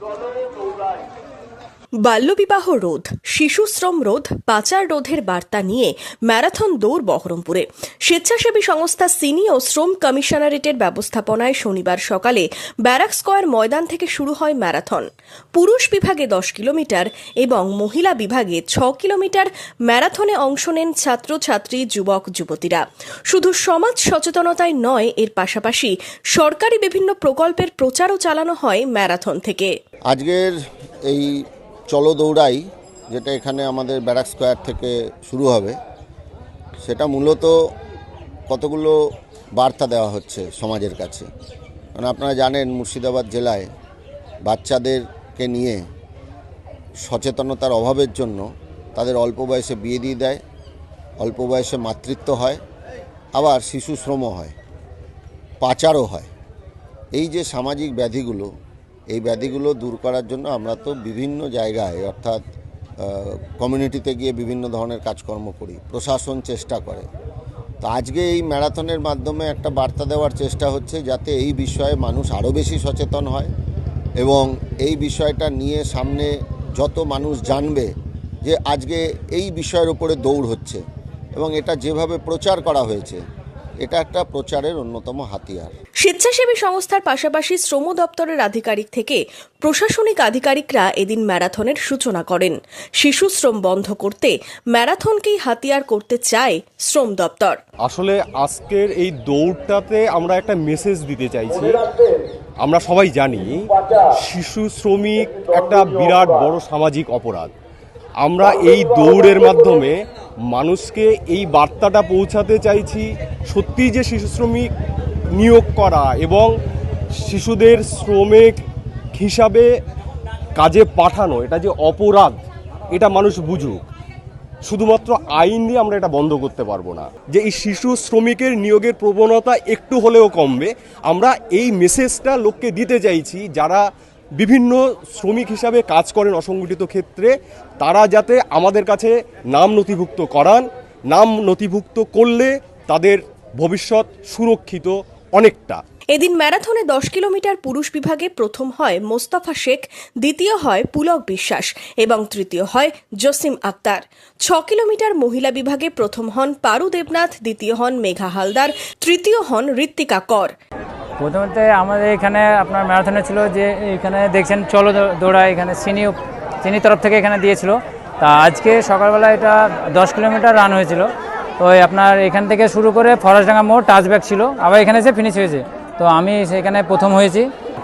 Your name, O right. বাল্যবিবাহ রোধ, শিশু শ্রম রোধ, পাচার রোধের বার্তা নিয়ে ম্যারাথন দৌড় বহরমপুরে। স্বেচ্ছাসেবী সংস্থা সিনি ও শ্রম কমিশনারেটের ব্যবস্থাপনায় শনিবার সকালে ব্যারাক স্কোয়ার ময়দান থেকে শুরু হয় ম্যারাথন। পুরুষ বিভাগে দশ কিলোমিটার এবং মহিলা বিভাগে ছ কিলোমিটার ম্যারাথনে অংশ নেন ছাত্রছাত্রী, যুবক, যুবতীরা। শুধু সমাজ সচেতনতায় নয়, এর পাশাপাশি সরকারি বিভিন্ন প্রকল্পের প্রচারও চালানো হয় ম্যারাথন থেকে। আজকের এই চলো দৌড়াই, যেটা এখানে আমাদের ব্যারাক স্কোয়ার থেকে শুরু হবে। সেটা মূলত কতগুলো বার্তা দেওয়া হচ্ছে সমাজের কাছে? কারণ আপনারা জানেন, মুর্শিদাবাদ জেলায় বাচ্চাদেরকে নিয়ে সচেতনতার অভাবের জন্য তাদের অল্প বয়সে বিয়ে দিয়ে দেয়, অল্প বয়সে মাতৃত্ব হয়, আবার শিশু শ্রমও হয়, পাচারও হয়। এই যে সামাজিক ব্যাধিগুলো এই ব্যাধিগুলো দূর করার জন্য আমরা তো বিভিন্ন জায়গায়, অর্থাৎ কমিউনিটিতে গিয়ে বিভিন্ন ধরনের কাজকর্ম করি, প্রশাসন চেষ্টা করে। তো আজকে এই ম্যারাথনের মাধ্যমে একটা বার্তা দেওয়ার চেষ্টা হচ্ছে যাতে এই বিষয়ে মানুষ আরও বেশি সচেতন হয় এবং এই বিষয়টা নিয়ে সামনে যত মানুষ জানবে যে আজকে এই বিষয়ের উপরে দৌড় হচ্ছে এবং এটা যেভাবে প্রচার করা হয়েছে এটা একটা প্রচারের অন্যতম হাতিয়ার। স্বেচ্ছাসেবী সংস্থার পাশাপাশি শ্রম দপ্তরের আধিকারিক থেকে প্রশাসনিক আধিকারিকরা এদিন ম্যারাথনের সূচনা করেন। শিশু শ্রম বন্ধ করতে ম্যারাথনকেই হাতিয়ার করতে চায় শ্রম দপ্তর। আসলে আজকের এই দৌড়টাতে আমরা একটা মেসেজ দিতে চাইছি। আমরা সবাই জানি শিশু শ্রমিক একটা বিরাট বড় সামাজিক অপরাধ। আমরা এই দৌড়ের মাধ্যমে মানুষকে এই বার্তাটা পৌঁছাতে চাইছি, সত্যি যে শিশু শ্রমিক নিয়োগ করা এবং শিশুদের শ্রমিক হিসাবে কাজে পাঠানো, এটা যে অপরাধ, এটা মানুষ বুঝুক। শুধুমাত্র আইন দিয়ে আমরা এটা বন্ধ করতে পারব না। যে এই শিশু শ্রমিকের নিয়োগের প্রবণতা একটু হলেও কমবে, আমরা এই মেসেজটা লোককে দিতে চাইছি, যারা বিভিন্ন শ্রমিক হিসাবে কাজ করেন অসংগঠিত ক্ষেত্রে, তারা যাতে আমাদের কাছে নাম নথিভুক্ত করান, নাম নথিভুক্ত করলে তাদের ভবিষ্যৎ সুরক্ষিত অনেকটা। এদিন ম্যারাথনে দশ কিলোমিটার পুরুষ বিভাগে প্রথম হয় মোস্তফা শেখ, দ্বিতীয় হয় পুলক বিশ্বাস এবং তৃতীয় হয় জসিম আক্তার। ছ কিলোমিটার মহিলা বিভাগে প্রথম হন পারু দেবনাথ, দ্বিতীয় হন মেঘা হালদার, তৃতীয় হন ঋত্বিকা কর। প্রথমত আমাদের এখানে আপনার ম্যারাথনে ছিল যে এখানে দেখছেন চলো দৌড়া এখানে চিনি চিনি তরফ থেকে এখানে দিয়েছিল। তা আজকে সকালবেলা এটা দশ কিলোমিটার রান হয়েছিল। তো আপনার এখান থেকে শুরু করে ফরাসডাঙ্গা মোড় টাচব্যাক ছিল। আবার এখানে এসে ফিনিশ হয়েছে। তো আমি সেখানে প্রথম হয়েছি।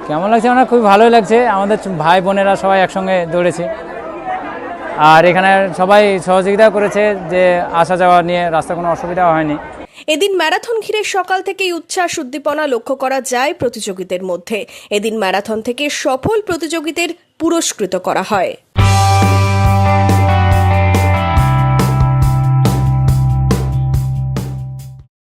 কেমন লাগছে আমার খুবই ভালোই লাগছে। আমাদের ভাই বোনেরা সবাই একসঙ্গে দৌড়েছে। আর এখানে সবাই সহযোগিতা করেছে যে আসা যাওয়া নিয়ে রাস্তা কোনো অসুবিধা হয়নি। এদিন ম্যারাথন ঘিরে সকাল থেকেই উচ্ছ্বাস উদ্দীপনা লক্ষ্য করা যায় প্রতিযোগীদের মধ্যে। এদিন ম্যারাথন থেকে সফল প্রতিযোগীদের পুরস্কৃত করা হয়।